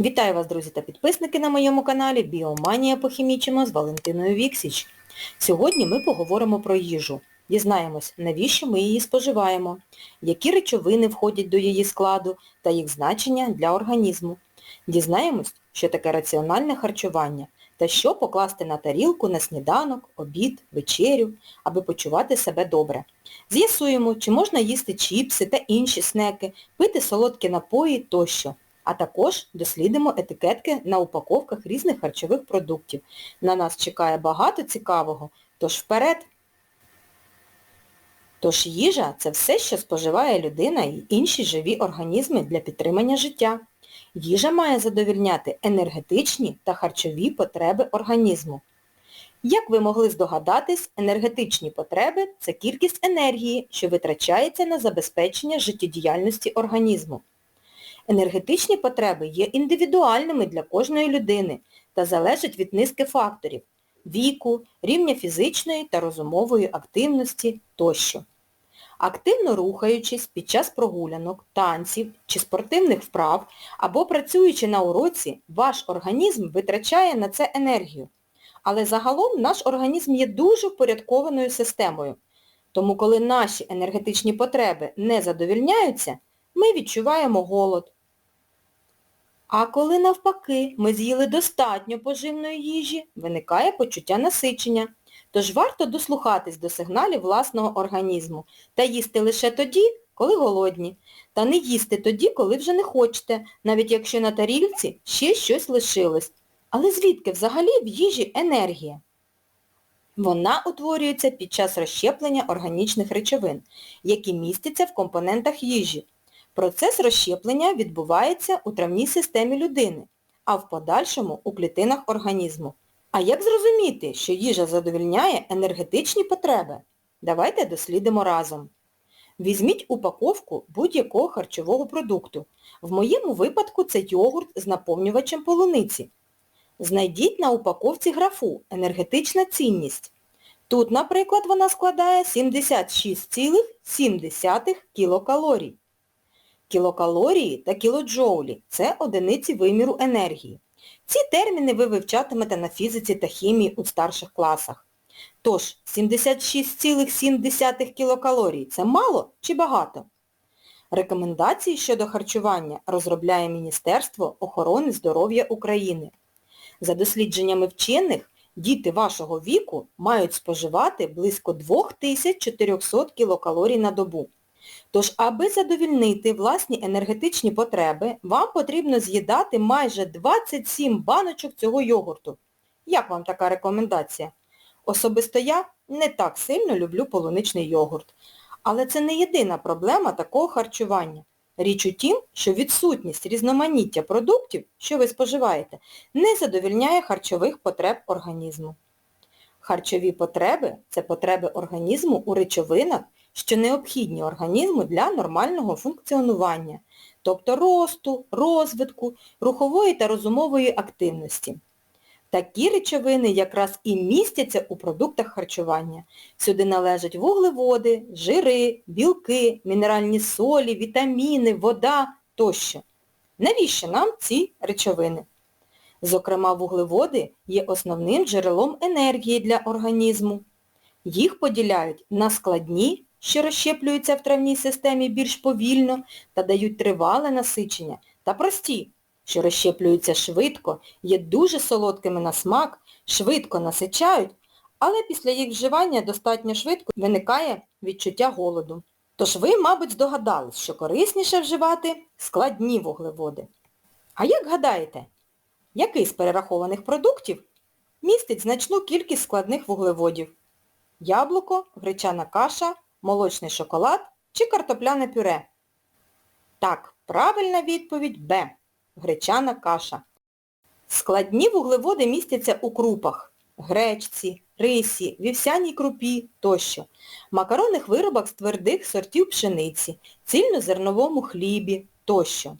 Вітаю вас, друзі та підписники на моєму каналі Біоманія похімічимо з Валентиною Віксіч. Сьогодні ми поговоримо про їжу. Дізнаємось, навіщо ми її споживаємо, які речовини входять до її складу та їх значення для організму. Дізнаємось, що таке раціональне харчування та що покласти на тарілку на сніданок, обід, вечерю, аби почувати себе добре. З'ясуємо, чи можна їсти чіпси та інші снеки, пити солодкі напої тощо. А також дослідимо етикетки на упаковках різних харчових продуктів. На нас чекає багато цікавого, тож вперед! Тож їжа – це все, що споживає людина і інші живі організми для підтримання життя. Їжа має задовільняти енергетичні та харчові потреби організму. Як ви могли здогадатись, енергетичні потреби – це кількість енергії, що витрачається на забезпечення життєдіяльності організму. Енергетичні потреби є індивідуальними для кожної людини та залежать від низки факторів – віку, рівня фізичної та розумової активності тощо. Активно рухаючись під час прогулянок, танців чи спортивних вправ або працюючи на уроці, ваш організм витрачає на це енергію. Але загалом наш організм є дуже впорядкованою системою. Тому коли наші енергетичні потреби не задовільняються, ми відчуваємо голод. А коли навпаки ми з'їли достатньо поживної їжі, виникає почуття насичення. Тож варто дослухатись до сигналів власного організму та їсти лише тоді, коли голодні, та не їсти тоді, коли вже не хочете, навіть якщо на тарілці ще щось лишилось. Але звідки взагалі в їжі енергія? Вона утворюється під час розщеплення органічних речовин, які містяться в компонентах їжі. Процес розщеплення відбувається у травній системі людини, а в подальшому у клітинах організму. А як зрозуміти, що їжа задовільняє енергетичні потреби? Давайте дослідимо разом. Візьміть упаковку будь-якого харчового продукту. В моєму випадку це йогурт з наповнювачем полуниці. Знайдіть на упаковці графу енергетична цінність. Тут, наприклад, вона складає 76,7 кілокалорій. Кілокалорії та кілоджоулі – це одиниці виміру енергії. Ці терміни ви вивчатимете на фізиці та хімії у старших класах. Тож, 76,7 кілокалорій – це мало чи багато? Рекомендації щодо харчування розробляє Міністерство охорони здоров'я України. За дослідженнями вчених, діти вашого віку мають споживати близько 2400 кілокалорій на добу. Тож, аби задовільнити власні енергетичні потреби, вам потрібно з'їдати майже 27 баночок цього йогурту. Як вам така рекомендація? Особисто я не так сильно люблю полуничний йогурт. Але це не єдина проблема такого харчування. Річ у тім, що відсутність різноманіття продуктів, що ви споживаєте, не задовільняє харчових потреб організму. Харчові потреби – це потреби організму у речовинах, що необхідні організму для нормального функціонування, тобто росту, розвитку, рухової та розумової активності. Такі речовини якраз і містяться у продуктах харчування. Сюди належать вуглеводи, жири, білки, мінеральні солі, вітаміни, вода тощо. Навіщо нам ці речовини? Зокрема, вуглеводи є основним джерелом енергії для організму. Їх поділяють на складні, що розщеплюються в травній системі більш повільно та дають тривале насичення, та прості, що розщеплюються швидко, є дуже солодкими на смак, швидко насичають, але після їх вживання достатньо швидко виникає відчуття голоду. Тож ви, мабуть, здогадались, що корисніше вживати складні вуглеводи. А як гадаєте, який з перерахованих продуктів містить значну кількість складних вуглеводів? Яблуко, гречана каша, молочний шоколад чи картопляне пюре? Так, правильна відповідь Б. Гречана каша. Складні вуглеводи містяться у крупах гречці, рисі, вівсяній крупі тощо, макаронних виробах з твердих сортів пшениці, цільнозерновому хлібі тощо.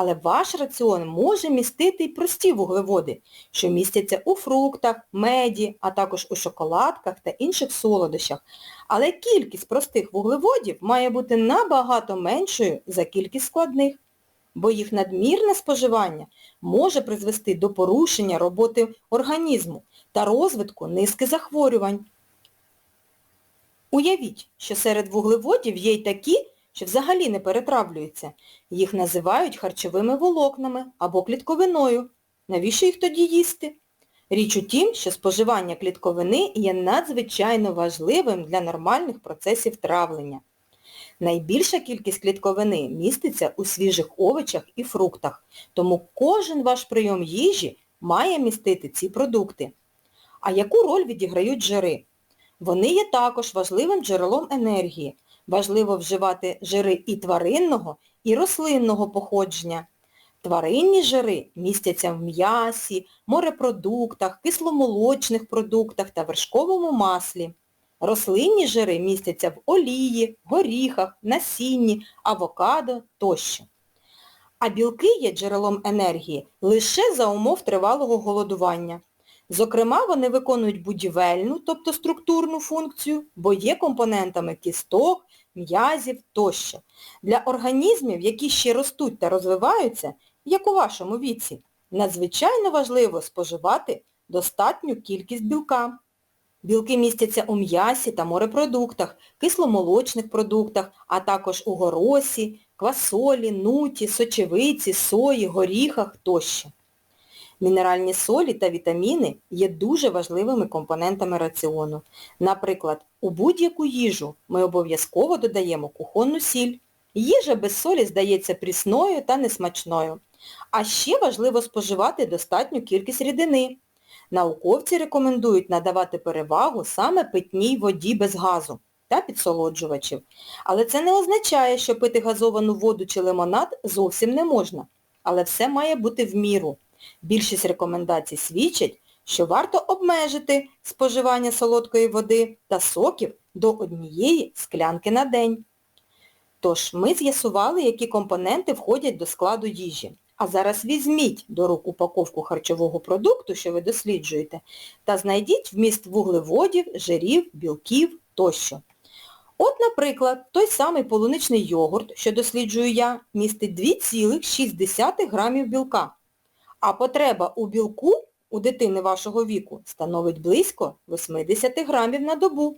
Але ваш раціон може містити й прості вуглеводи, що містяться у фруктах, меді, а також у шоколадках та інших солодощах. Але кількість простих вуглеводів має бути набагато меншою за кількість складних. бо їх надмірне споживання може призвести до порушення роботи організму та розвитку низки захворювань. Уявіть, що серед вуглеводів є й такі, що взагалі не перетравлюються. Їх називають харчовими волокнами або клітковиною. Навіщо їх тоді їсти? Річ у тім, що споживання клітковини є надзвичайно важливим для нормальних процесів травлення. Найбільша кількість клітковини міститься у свіжих овочах і фруктах, тому кожен ваш прийом їжі має містити ці продукти. А яку роль відіграють жири? Вони є також важливим джерелом енергії. Важливо вживати жири і тваринного, і рослинного походження. Тваринні жири містяться в м'ясі, морепродуктах, кисломолочних продуктах та вершковому маслі. Рослинні жири містяться в олії, горіхах, насінні, авокадо тощо. А білки є джерелом енергії лише за умов тривалого голодування. Зокрема, вони виконують будівельну, тобто структурну функцію, бо є компонентами кісток, м'язів тощо. Для організмів, які ще ростуть та розвиваються, як у вашому віці, надзвичайно важливо споживати достатню кількість білка. Білки містяться у м'ясі та морепродуктах, кисломолочних продуктах, а також у горосі, квасолі, нуті, сочевиці, сої, горіхах тощо. Мінеральні солі та вітаміни є дуже важливими компонентами раціону. Наприклад, у будь-яку їжу ми обов'язково додаємо кухонну сіль. Їжа без солі здається прісною та несмачною. А ще важливо споживати достатню кількість рідини. Науковці рекомендують надавати перевагу саме питній воді без газу та підсолоджувачів. Але це не означає, що пити газовану воду чи лимонад зовсім не можна. Але все має бути в міру. Більшість рекомендацій свідчать, що варто обмежити споживання солодкої води та соків до однієї склянки на день. Тож, ми з'ясували, які компоненти входять до складу їжі. А зараз візьміть до рук упаковку харчового продукту, що ви досліджуєте, та знайдіть вміст вуглеводів, жирів, білків тощо. От, наприклад, той самий полуничний йогурт, що досліджую я, містить 2,6 грамів білка. А потреба у білку у дитини вашого віку становить близько 80 грамів на добу.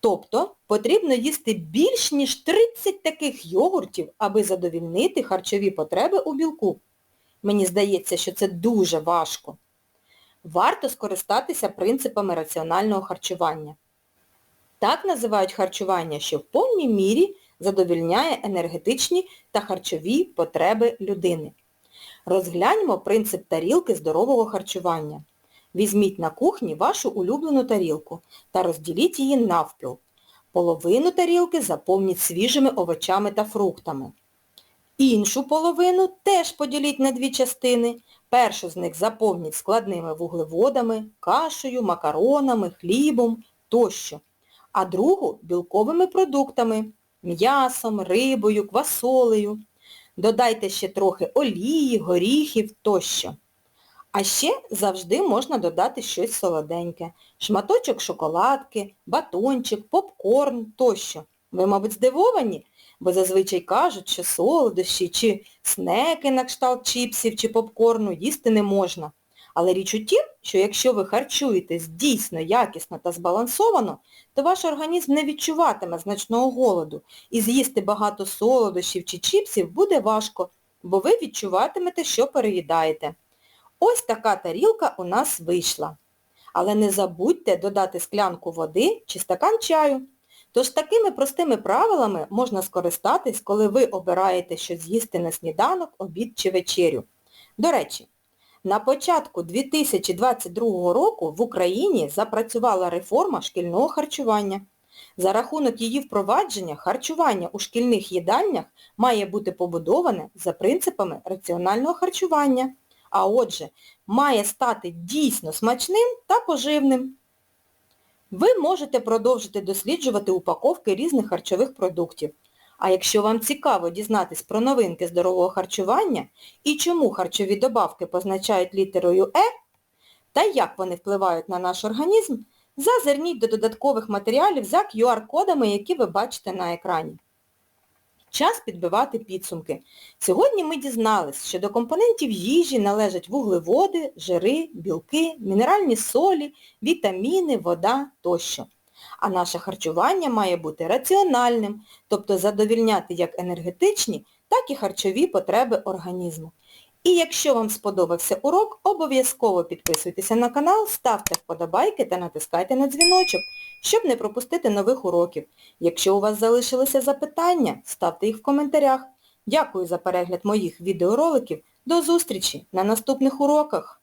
Тобто потрібно їсти більш ніж 30 таких йогуртів, аби задовільнити харчові потреби у білку. Мені здається, що це дуже важко. Варто скористатися принципами раціонального харчування. Так називають харчування, що в повній мірі задовільняє енергетичні та харчові потреби людини. Розгляньмо принцип тарілки здорового харчування. Візьміть на кухні вашу улюблену тарілку та розділіть її навпіл. Половину тарілки заповніть свіжими овочами та фруктами. Іншу половину теж поділіть на дві частини. Першу з них заповніть складними вуглеводами, кашею, макаронами, хлібом тощо. А другу білковими продуктами м'ясом, рибою, квасолею. Додайте ще трохи олії, горіхів тощо. А ще завжди можна додати щось солоденьке. Шматочок шоколадки, батончик, попкорн тощо. Ви, мабуть, здивовані, бо зазвичай кажуть, що солодощі чи снеки на кшталт чіпсів чи попкорну їсти не можна. Але річ у тім, що якщо ви харчуєтесь дійсно якісно та збалансовано, то ваш організм не відчуватиме значного голоду і з'їсти багато солодощів чи чіпсів буде важко, бо ви відчуватимете, що переїдаєте. Ось така тарілка у нас вийшла. Але не забудьте додати склянку води чи стакан чаю. Тож такими простими правилами можна скористатись, коли ви обираєте що з'їсти на сніданок, обід чи вечерю. До речі, на початку 2022 року в Україні запрацювала реформа шкільного харчування. За рахунок її впровадження харчування у шкільних їдальнях має бути побудоване за принципами раціонального харчування а отже, має стати дійсно смачним та поживним. Ви можете продовжити досліджувати упаковки різних харчових продуктів. А якщо вам цікаво дізнатись про новинки здорового харчування і чому харчові добавки позначають літерою Е, та як вони впливають на наш організм, зазирніть до додаткових матеріалів за QR-кодами, які ви бачите на екрані. Час підбивати підсумки. Сьогодні ми дізнались, що до компонентів їжі належать вуглеводи, жири, білки, мінеральні солі, вітаміни, вода тощо. А наше харчування має бути раціональним, тобто задовільняти як енергетичні, так і харчові потреби організму. І якщо вам сподобався урок, обов'язково підписуйтеся на канал, ставте вподобайки та натискайте на дзвіночок, щоб не пропустити нових уроків. Якщо у вас залишилися запитання, ставте їх в коментарях. Дякую за перегляд моїх відеороликів. До зустрічі на наступних уроках!